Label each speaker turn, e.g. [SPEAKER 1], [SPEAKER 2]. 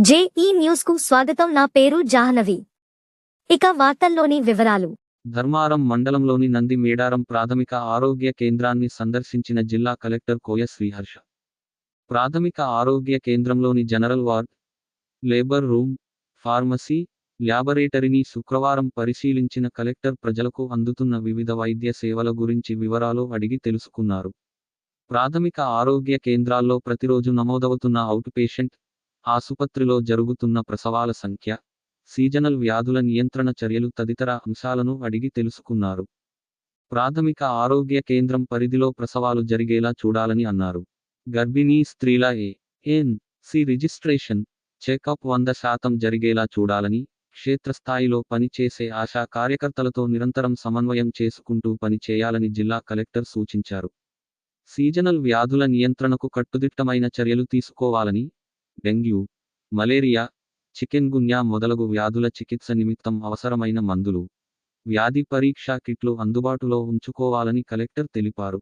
[SPEAKER 1] JEE న్యూస్కు స్వాగతం. నా పేరు జాహ్నవి. ఇక వార్తల్లోని వివరాలు.
[SPEAKER 2] ధర్మారం మండలంలోని నంది మేడారం ప్రాథమిక ఆరోగ్య కేంద్రాన్ని సందర్శించిన జిల్లా కలెక్టర్ కోయ శ్రీహర్ష. ప్రాథమిక ఆరోగ్య కేంద్రంలోని general ward labour room pharmacy ల్యాబొరేటరీని శుక్రవారం పరిశీలించిన కలెక్టర్ ప్రజలకు అందుతున్న వివిధ వైద్య సేవల గురించి వివరాలు అడిగి తెలుసుకున్నారు. ప్రాథమిక ఆరోగ్య కేంద్రాల్లో ప్రతిరోజు నమోదవుతున్న అవుట్ పేషెంట్ ఆసుపత్రిలో జరుగుతున్న ప్రసవాల సంఖ్య సీజనల్ వ్యాధుల నియంత్రణ చర్యలు తదితర అంశాలను అడిగి తెలుసుకున్నారు. ప్రాథమిక ఆరోగ్య కేంద్రం పరిధిలో ప్రసవాలు జరిగేలా చూడాలని అన్నారు. గర్భిణీ స్త్రీల A N C registration checkup వంద శాతం జరిగేలా చూడాలని క్షేత్రస్థాయిలో పనిచేసే ఆశా కార్యకర్తలతో నిరంతరం సమన్వయం చేసుకుంటూ పనిచేయాలని జిల్లా కలెక్టర్ సూచించారు. సీజనల్ వ్యాధుల నియంత్రణకు కట్టుదిట్టమైన చర్యలు తీసుకోవాలని డెంగ్యూ మలేరియా చికెన్ గున్యా మొదలగు వ్యాధుల చికిత్స నిమిత్తం అవసరమైన మందులు వ్యాధి పరీక్షా కిట్లు అందుబాటులో ఉంచుకోవాలని కలెక్టర్ తెలిపారు.